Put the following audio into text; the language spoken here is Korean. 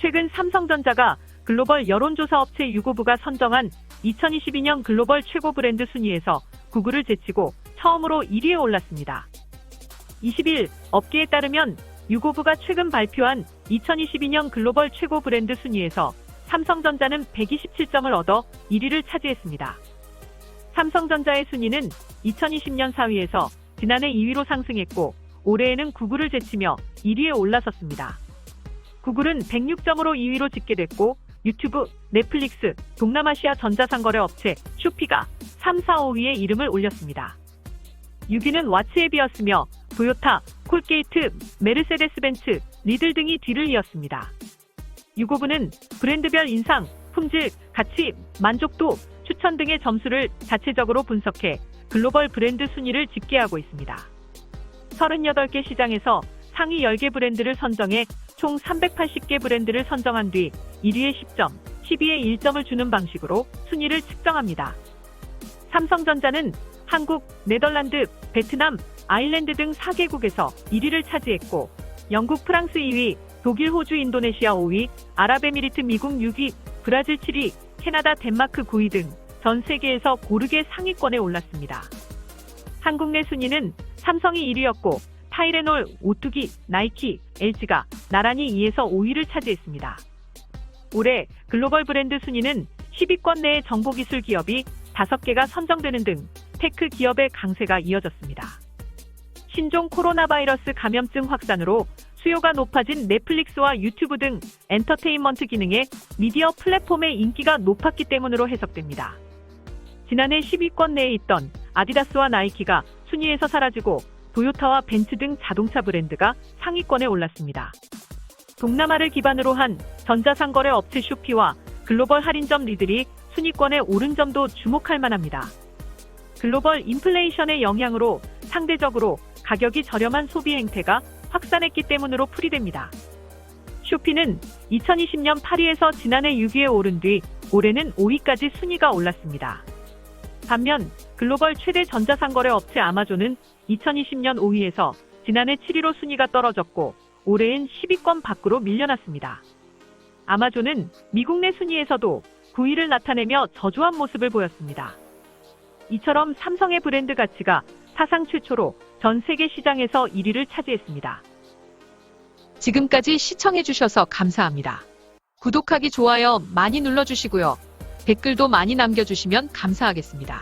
최근 삼성전자가 글로벌 여론조사 업체 유고부가 선정한 2022년 글로벌 최고 브랜드 순위에서 구글을 제치고 처음으로 1위에 올랐습니다. 20일 업계에 따르면 유고부가 최근 발표한 2022년 글로벌 최고 브랜드 순위에서 삼성전자는 127점을 얻어 1위를 차지했습니다. 삼성전자의 순위는 2020년 4위에서 지난해 2위로 상승했고 올해에는 구글을 제치며 1위에 올라섰습니다. 구글은 106점으로 2위로 집계됐고 유튜브, 넷플릭스, 동남아시아 전자상거래 업체 쇼피가 3, 4, 5위에 이름을 올렸습니다. 6위는 왓츠앱이었으며 도요타, 콜게이트, 메르세데스벤츠, 리들 등이 뒤를 이었습니다. 유고부는 브랜드별 인상, 품질, 가치, 만족도, 추천 등의 점수를 자체적으로 분석해 글로벌 브랜드 순위를 집계하고 있습니다. 38개 시장에서 상위 10개 브랜드를 선정해 총 380개 브랜드를 선정한 뒤 1위에 10점, 10위에 1점을 주는 방식으로 순위를 측정합니다. 삼성전자는 한국, 네덜란드, 베트남, 아일랜드 등 4개국에서 1위를 차지했고 영국, 프랑스 2위, 독일, 호주, 인도네시아 5위, 아랍에미리트, 미국 6위, 브라질 7위, 캐나다, 덴마크 9위 등 전 세계에서 고르게 상위권에 올랐습니다. 한국 내 순위는 삼성이 1위였고 타이레놀, 오뚜기, 나이키, LG가 나란히 2에서 5위를 차지했습니다. 올해 글로벌 브랜드 순위는 10위권 내의 정보기술 기업이 5개가 선정되는 등 테크 기업의 강세가 이어졌습니다. 신종 코로나 바이러스 감염증 확산으로 수요가 높아진 넷플릭스와 유튜브 등 엔터테인먼트 기능의 미디어 플랫폼의 인기가 높았기 때문으로 해석됩니다. 지난해 10위권 내에 있던 아디다스와 나이키가 순위에서 사라지고 도요타와 벤츠 등 자동차 브랜드가 상위권에 올랐습니다. 동남아를 기반으로 한 전자상거래 업체 쇼피와 글로벌 할인점 리들이 순위권에 오른 점도 주목할 만합니다. 글로벌 인플레이션의 영향으로 상대적으로 가격이 저렴한 소비 행태가 확산했기 때문으로 풀이됩니다. 쇼피는 2020년 8위에서 지난해 6위에 오른 뒤 올해는 5위까지 순위가 올랐습니다. 반면 글로벌 최대 전자상거래 업체 아마존은 2020년 5위에서 지난해 7위로 순위가 떨어졌고 올해엔 10위권 밖으로 밀려났습니다. 아마존은 미국 내 순위에서도 9위를 나타내며 저조한 모습을 보였습니다. 이처럼 삼성의 브랜드 가치가 사상 최초로 전 세계 시장에서 1위를 차지했습니다. 지금까지 시청해주셔서 감사합니다. 구독하기, 좋아요 많이 눌러주시고요. 댓글도 많이 남겨주시면 감사하겠습니다.